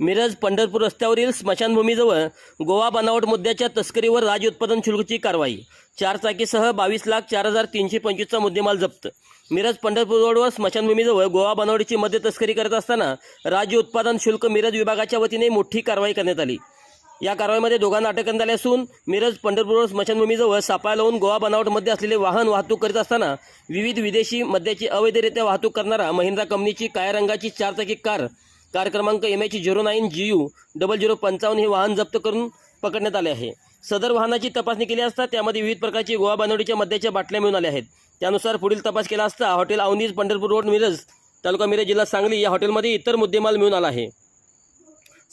मिरज पंढरपूर रस्त्यावरील स्मशानभूमीजवळ गोवा बनावट मुद्द्याच्या तस्करीवर राज्य उत्पादन शुल्कची कारवाई. चारचाकीसह बावीस लाख चार हजार तीनशे पंचवीसचा मुद्देमाल जप्त. मिरज पंढरपूर रोडवर स्मशानभूमीजवळ गोवा बनावटीची मद्य तस्करी करत असताना राज्य उत्पादन शुल्क मिरज विभागाच्या वतीने मोठी कारवाई करण्यात आली. या कारवाईमध्ये दोघांना अटक करण्यात आली असून मिरज पंढरपूर स्मशानभूमीजवळ सापळा लावून गोवा बनावटमध्ये असलेले वाहन वाहतूक करीत असताना विविध विदेशी मद्याची अवैधरित्या वाहतूक करणारा महिंद्रा कंपनीची काळ्या रंगाची चारचाकी कार कार क्रमांक M H zero nine G U double zero पंचावन्न हे वाहन जप्त करून पकडण्यात आले आहे. सदर वाहनाची तपासणी केली असता त्यामध्ये विविध प्रकारची गोवा बांधवडीच्या मद्याच्या बाटल्या मिळून आल्या आहेत. त्यानुसार पुढील तपास केला असता हॉटेल अवनीज पंढरपूर रोड मिरज तालुका मिरज जिल्हा सांगली या हॉटेलमध्ये इतर मुद्देमाल मिळून आला आहे.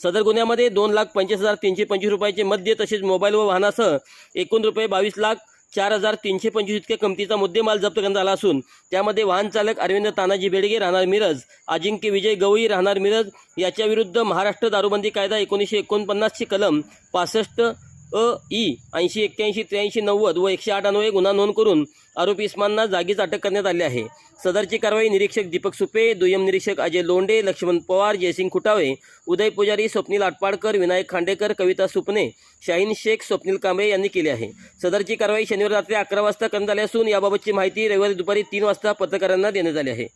सदर गुन्ह्यामध्ये दोन लाख पंचवीस हजार तीनशे पंचवीस रुपयाचे मद्य तसेच मोबाईल व वाहनासह एकूण रुपये बावीस लाख चार हजार तीनशे पंचवीस इतके कमतीचा मुद्देमाल जप्त करण्यात आला असून त्यामध्ये वाहन चालक अरविंद तानाजी बेडगे राहणार मिरज अजिंक्य विजय गवई राहणार मिरज याच्या विरुद्ध महाराष्ट्र दारूबंदी कायदा एकोणीसशे एकोणपन्नासची कलम पासष्ट अ ई ऐंशी एक्क्याऐंशी त्र्याऐंशी नव्वद व एकशे आठ गुन्हा नोंद करून आरोपी इस्मांना जागीच अटक करण्यात आली आहे. सदरची कारवाई निरीक्षक दीपक सुपे दुय्यम निरीक्षक अजय लोंडे लक्ष्मण पवार जयसिंग खुटावे उदय पुजारी स्वप्नील आटपाडकर विनायक खांडेकर कविता सुपणे शाहीन शेख स्वप्नील कांबळे यांनी केली आहे. सदरची कारवाई शनिवार रात्री अकरा वाजता करण्यात आली असून याबाबतची माहिती रविवारी दुपारी तीन वाजता पत्रकारांना देण्यात आली आहे.